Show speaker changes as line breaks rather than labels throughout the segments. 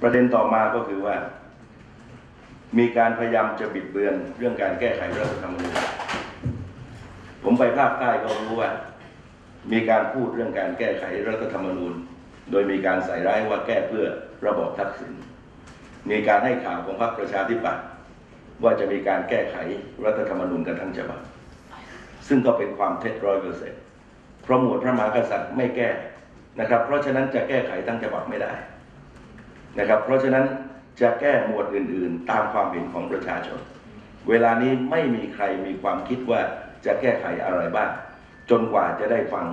ประเด็นต่อมาก็คือว่า มีการพยายามจะบิดเบือนเรื่องการแก้ไขรัฐธรรมนูญผมไปภาคใต้ก็รู้ว่า มีการพูดเรื่องการแก้ไขรัฐธรรมนูญ โดยมีการใส่ร้ายว่าแก้เพื่อระบอบทักษิณมีการให้ข่าวของพรรคประชาธิปัตย์ว่าจะมีการแก้ไขรัฐธรรมนูญกันทั้งฉบับซึ่งก็เป็นความเท็จร้อยเปอร์เซ็นต์เพราะหมวดพระมหากษัตริย์ไม่แก้นะครับ เพราะฉะนั้นจะแก้ไขทั้งฉบับไม่ได้ นะครับ เพราะฉะนั้นจะแก้หมวดอื่น ๆ ตามความเห็นของประชาชน เวลานี้ไม่มีใครมีความคิดว่าจะแก้ไขอะไรบ้าง จนกว่าจะได้ฟัง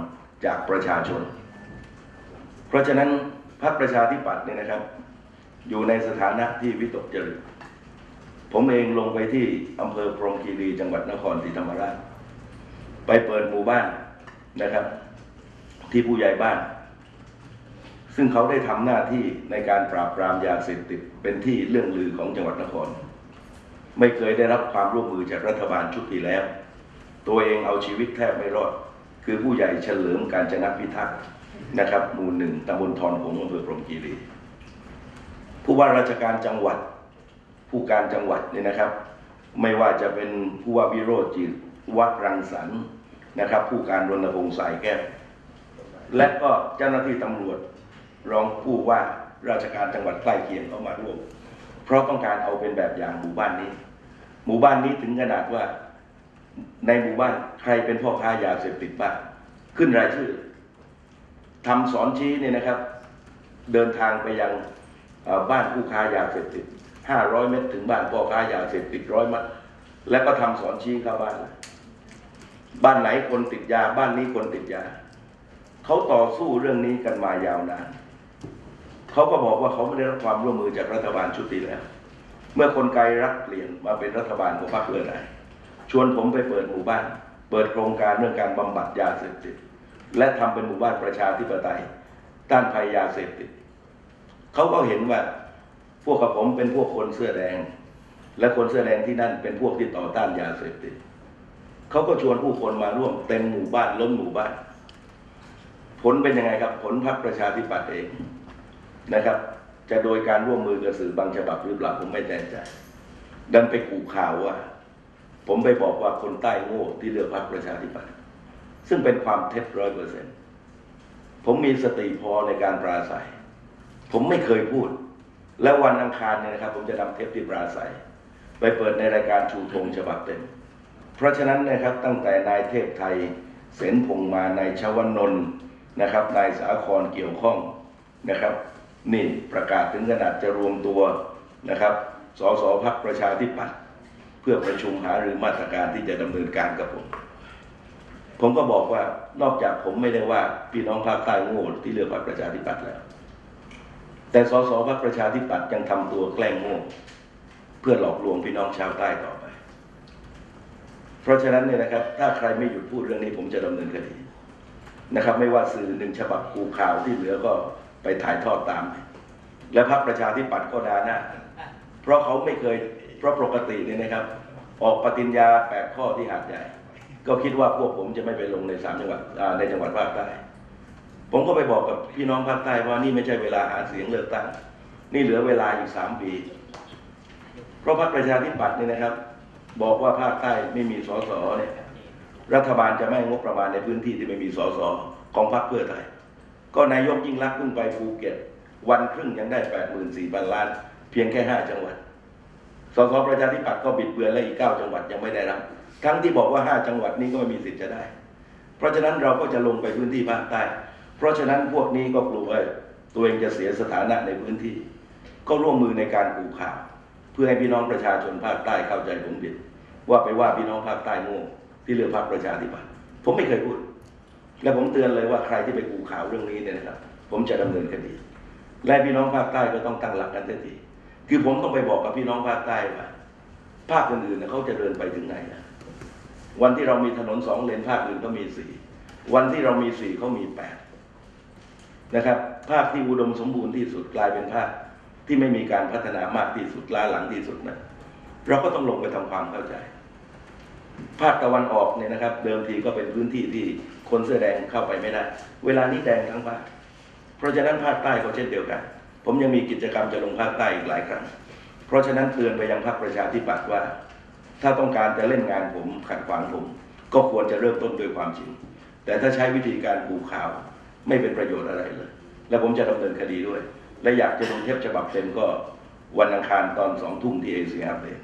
จากประชาชน เพราะฉะนั้นพรรคประชาธิปัตย์เนี่ยนะครับ อยู่ในสถานะที่วิตกจริตผมเองลงไปที่อำเภอพรมคีรีจังหวัดนครศรีธรรมราช ไปเปิดหมู่บ้านนะครับ ที่ผู้ใหญ่บ้าน ซึ่งเขาได้ทำหน้าที่ในการปราบปรามยาเสพติดเป็นที่เรื่องลือของจังหวัดนคร ไม่เคยได้รับความร่วมมือจากรัฐบาลชุดที่แล้ว ตัวเองเอาชีวิตแทบไม่รอด คือผู้ใหญ่เฉลิมการจนพิทักษ์นะครับหมู่หนึ่งตำบลทอนหงอำเภอพรมคีรีผู้ว่าราชการจังหวัด ผู้การจังหวัดเนี่ยนะครับ ไม่ว่าจะเป็นผู้ว่าวิโรจน์จิตวัดรังสรรค์นะครับ ผู้การรณพงษ์สายแก้วและก็เจ้าหน้าที่ตำรวจ รองผู้ว่าราชการจังหวัดใกล้เคียงเข้ามาร่วม เพราะต้องการเอาเป็นแบบอย่างหมู่บ้านนี้ หมู่บ้านนี้ถึงขนาดว่าในหมู่บ้านใครเป็นพ่อค้ายาเสพติดบ้างขึ้นรายชื่อทำสอนชี้เนี่ยนะครับ เดินทางไปยังบ้านผู้ค้ายาเสพติด500เมตรถึงบ้านพ่อค้ายาเสพติดร้อยมัดแล้วก็ทำสอนชี้เข้าบ้าน บ้านไหนคนติดยา บ้านนี้คนติดยา เขาต่อสู้เรื่องนี้กันมายาวนาน เขาก็บอกว่าเขาไม่ได้รับความร่วมมือจากรัฐบาลชุดที่แล้ว เมื่อคนไกลรักเปลี่ยนมาเป็นรัฐบาลของพรรคเพื่อไทยชวนผมไปเปิดหมู่บ้าน เปิดโครงการเรื่องการบำบัดยาเสพติด และทำเป็นหมู่บ้านประชาธิปไตย ต้านภัยยาเสพติด เขาก็เห็นว่าพวกกับผมเป็นพวกคนเสื้อแดง และคนเสื้อแดงที่นั่นเป็นพวกที่ต่อต้านยาเสพติดเขาก็ชวนผู้คนมาร่วมเต็มหมู่บ้านล้นหมู่บ้าน ผลเป็นยังไงครับ ผลพรรคประชาธิปัตย์เอง นะครับ จะโดยการร่วมมือกับสื่อบางฉบับหรือเปล่าผมไม่แน่ใจ ดันไปขู่ข่าวว่า ผมไปบอกว่าคนใต้โง่ที่เลือกพรรคประชาธิปัตย์ซึ่งเป็นความเท็จร้อยเปอร์เซ็นต์ผมมีสติพอในการปราศัย ผมไม่เคยพูด แล้ววันอังคารเนี่ยนะครับ ผมจะนำเทปที่ปราศัย ไปเปิดในรายการชูธงฉบับเต็ม เพราะฉะนั้นนะครับตั้งแต่นายเทพไทย เสนพงมานายชวนนท์นะครับ นายสาครเกี่ยวข้องนะครับ นี่ประกาศถึงขนาดจะรวมตัวนะครับสสพักประชาธิปัตย์เพื่อประชุมหารือมาตรการที่จะดำเนินการกับผม ผมก็บอกว่านอกจากผมไม่ได้ว่าพี่น้องภาคใต้โง่ที่เลือกพรรคประชาธิปัตย์แล้ว แต่สสพรรคประชาธิปัตย์ยังทำตัวแกล้งโง่เพื่อหลอกลวงพี่น้องชาวใต้ต่อไป เพราะฉะนั้นเนี่ยนะครับ ถ้าใครไม่หยุดพูดเรื่องนี้ผมจะดำเนินคดีนะครับ ไม่ว่าสื่อหนึ่งฉบับกูข่าวที่เหลือก็ ไปถ่ายทอดตาม และพรรคประชาธิปัตย์ก็ดาหน้าเพราะเขาไม่เคยเพราะปกติเนี่ยนะครับ ออกปฏิญญาแปดข้อที่หาดใหญ่ ก็คิดว่าพวกผมจะไม่ไปลงในสามจังหวัดในจังหวัดภาคใต้ผมก็ไปบอกกับพี่น้องภาคใต้ว่านี่ไม่ใช่เวลาหาเสียงเลือกตั้ง นี่เหลือเวลาอีกสามปี เพราะพรรคประชาธิปัตย์นี่นะครับ บอกว่าภาคใต้ไม่มีสสเนี่ยรัฐบาลจะไม่งบประมาณในพื้นที่ที่ไม่มีสสของพรรคเพื่อไทย ก็นายกยิ่งรักเพิ่งไปภูเก็ต วันครึ่งยังได้แปดหมื่นสี่พันล้าน เพียงแค่ห้าจังหวัดสสประชาธิปัตย์ก็บิดเบือนและอีกเก้าจังหวัดยังไม่ได้รับทั้งที่บอกว่าห้าจังหวัดนี้ก็ไม่มีสิทธิ์จะได้ เพราะฉะนั้นเราก็จะลงไปพื้นที่ภาคใต้ เพราะฉะนั้นพวกนี้ก็กลัวตัวเองจะเสียสถานะในพื้นที่ ก็ร่วมมือในการกูข่าว เพื่อให้พี่น้องประชาชนภาคใต้เข้าใจผมผิดว่าไปว่าพี่น้องภาคใต้โง่ที่เลือกพรรคประชาธิปัตย์ผมไม่เคยพูด และผมเตือนเลยว่าใครที่ไปกูข่าวเรื่องนี้เนี่ยนะครับ ผมจะดำเนินคดี และพี่น้องภาคใต้ก็ต้องตั้งหลักกันเสียทีคือผมต้องไปบอกกับพี่น้องภาคใต้ว่าภาคอื่นๆเนี่ยเขาจะเดินไปถึงไหนนะวันที่เรามีถนนสองเลนภาคอื่นก็มีสี่วันที่เรามีสี่เขามีแปดนะครับ ภาคที่อุดมสมบูรณ์ที่สุดกลายเป็นภาคที่ไม่มีการพัฒนามากที่สุดล้าหลังที่สุดนะเราก็ต้องลงไปทำความเข้าใจ ภาคตะวันออกเนี่ยนะครับ เดิมทีก็เป็นพื้นที่ที่คนเสื้อแดงเข้าไปไม่ได้ เวลานี้แดงทั้งภาคเพราะฉะนั้นภาคใต้ก็เช่นเดียวกัน ผมยังมีกิจกรรมจะลงภาคใต้อีกหลายครั้ง เพราะฉะนั้นเตือนไปยังพรรคประชาธิปัตย์ว่า ถ้าต้องการจะเล่นงานผมขัดขวางผม ก็ควรจะเริ่มต้นด้วยความจริง แต่ถ้าใช้วิธีการปูข่าวไม่เป็นประโยชน์อะไรเลย และผมจะดำเนินคดีด้วย และอยากจะลงเทปฉบับเต็มก็วันอังคารตอนสองทุ่มที่เอเชียอัปเดต